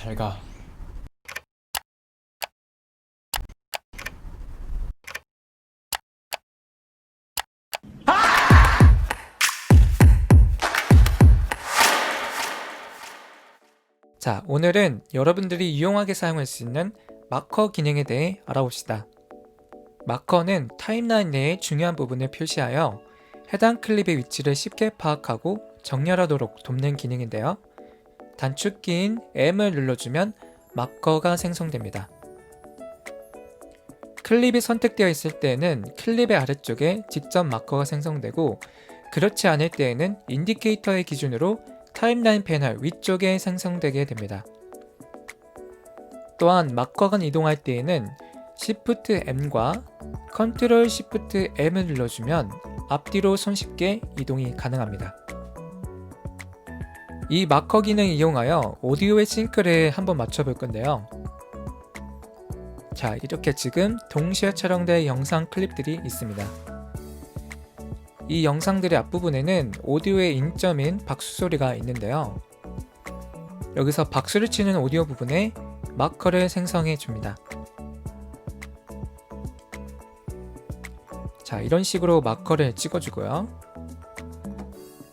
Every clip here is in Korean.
잘 가. 자, 오늘은 여러분들이 유용하게 사용할 수 있는 마커 기능에 대해 알아봅시다. 마커는 타임라인 내의 중요한 부분을 표시하여 해당 클립의 위치를 쉽게 파악하고 정렬하도록 돕는 기능인데요. 단축키인 M을 눌러주면 마커가 생성됩니다. 클립이 선택되어 있을 때에는 클립의 아래쪽에 직접 마커가 생성되고 그렇지 않을 때에는 인디케이터의 기준으로 타임라인 패널 위쪽에 생성되게 됩니다. 또한 마커가 이동할 때에는 Shift M과 Ctrl Shift M을 눌러주면 앞뒤로 손쉽게 이동이 가능합니다. 이 마커 기능 이용하여 오디오의 싱크를 한번 맞춰볼 건데요. 자, 이렇게 지금 동시에 촬영된 영상 클립들이 있습니다. 이 영상들의 앞부분에는 오디오의 인점인 박수 소리가 있는데요. 여기서 박수를 치는 오디오 부분에 마커를 생성해 줍니다. 자, 이런 식으로 마커를 찍어주고요.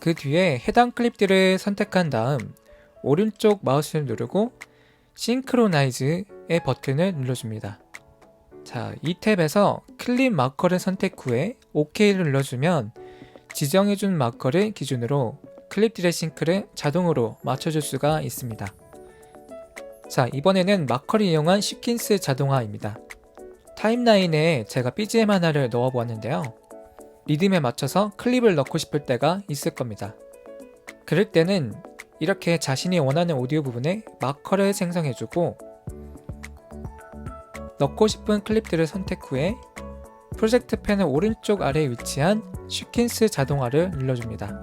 그 뒤에 해당 클립들을 선택한 다음 오른쪽 마우스를 누르고 싱크로나이즈의 버튼을 눌러줍니다. 자, 이 탭에서 클립 마커를 선택 후에 OK를 눌러주면 지정해준 마커를 기준으로 클립들의 싱크를 자동으로 맞춰줄 수가 있습니다. 자, 이번에는 마커를 이용한 시퀀스 자동화입니다. 타임라인에 제가 BGM 하나를 넣어 보았는데요. 리듬에 맞춰서 클립을 넣고 싶을 때가 있을 겁니다. 그럴 때는 이렇게 자신이 원하는 오디오 부분에 마커를 생성해주고 넣고 싶은 클립들을 선택 후에 프로젝트 패널 오른쪽 아래에 위치한 시퀀스 자동화를 눌러줍니다.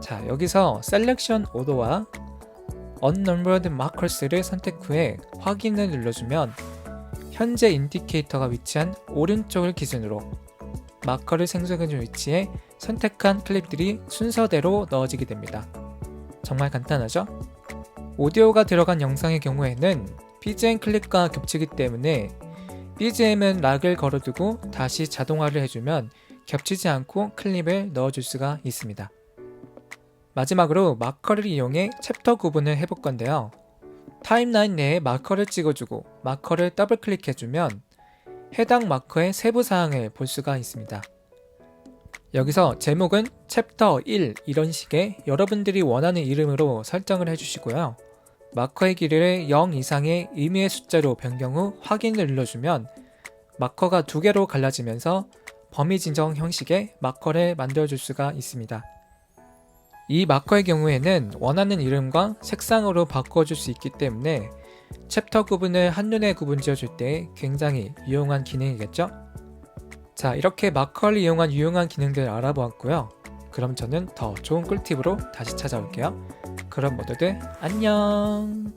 자, 여기서 셀렉션 오더와 Unnumbered Markers를 선택 후에 확인을 눌러주면 현재 인디케이터가 위치한 오른쪽을 기준으로 마커를 생성해준 위치에 선택한 클립들이 순서대로 넣어지게 됩니다. 정말 간단하죠? 오디오가 들어간 영상의 경우에는 BGM 클립과 겹치기 때문에 BGM은 락을 걸어두고 다시 자동화를 해주면 겹치지 않고 클립을 넣어줄 수가 있습니다. 마지막으로 마커를 이용해 챕터 구분을 해볼 건데요. 타임라인 내에 마커를 찍어주고 마커를 더블 클릭해주면 해당 마커의 세부 사항을 볼 수가 있습니다. 여기서 제목은 챕터 1 이런 식의 여러분들이 원하는 이름으로 설정을 해주시고요. 마커의 길이를 0 이상의 의미의 숫자로 변경 후 확인을 눌러주면 마커가 두 개로 갈라지면서 범위 지정 형식의 마커를 만들어줄 수가 있습니다. 이 마커의 경우에는 원하는 이름과 색상으로 바꿔줄 수 있기 때문에 챕터 구분을 한눈에 구분 지어줄 때 굉장히 유용한 기능이겠죠? 자, 이렇게 마커를 이용한 유용한 기능들을 알아보았고요. 그럼 저는 더 좋은 꿀팁으로 다시 찾아올게요. 그럼 모두들 안녕!